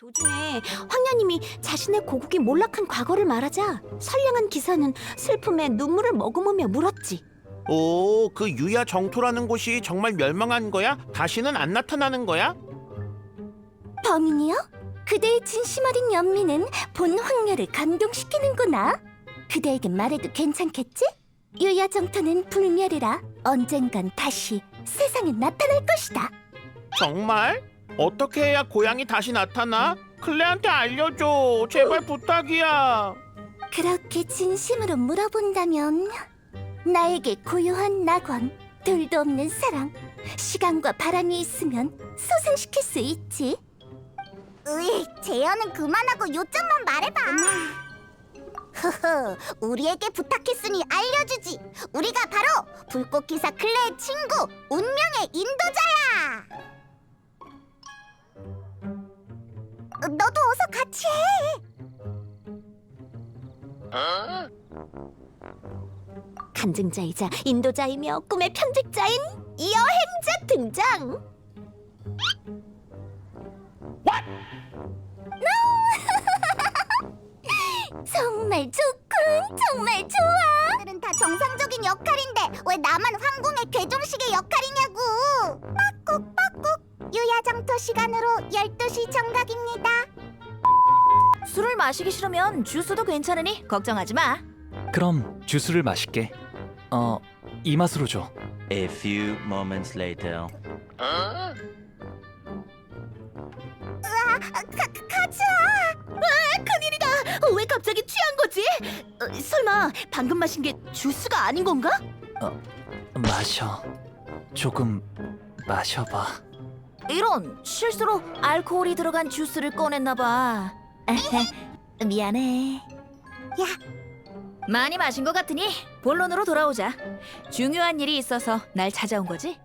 도중에 황녀님이 자신의 고국이 몰락한 과거를 말하자 선량한 기사는 슬픔에 눈물을 머금으며 물었지. 오, 그 유야 정토라는 곳이 정말 멸망한 거야? 다시는 안 나타나는 거야? 범인이요? 그대의 진심 어린 연민은 본 황녀를 감동시키는구나. 그대에게 말해도 괜찮겠지? 유야 정토는 불멸이라 언젠간 다시 세상에 나타날 것이다. 정말? 어떻게 해야 고양이 다시 나타나? 클레한테 알려줘. 제발 부탁이야. 그렇게 진심으로 물어본다면 나에게 고요한 낙원, 둘도 없는 사랑, 시간과 바람이 있으면 소생시킬 수 있지. 으이, 제어는 그만하고 요점만 말해봐. 흐흐, 우리에게 부탁했으니 알려주지. 우리가 바로 불꽃 기사 클레의 친구, 운명의 인도자야. 너도 어서 같이 해. 간증자이자 인도자이며 꿈의 편집자인 여행자 등장. 정말 좋군, 정말 좋아. 들은 다 정상적인 역할인데 왜 나만 황궁의 괴종식의 역할이냐고. 시간으로 12시 정각입니다. 술을 마시기 싫으면 주스도 괜찮으니 걱정하지 마. 그럼 주스를 마실게. 어, 이 맛으로 줘. A few moments later. 아, 가, 가자. 왜 갑자기 취한 거지? 어, 설마 방금 마신 게 주스가 아닌 건가? 마셔. 조금 마셔봐. 이런 실수로 알코올이 들어간 주스를 꺼냈나 봐. 미안해. 야. 많이 마신 것 같으니 본론으로 돌아오자. 중요한 일이 있어서 날 찾아온 거지?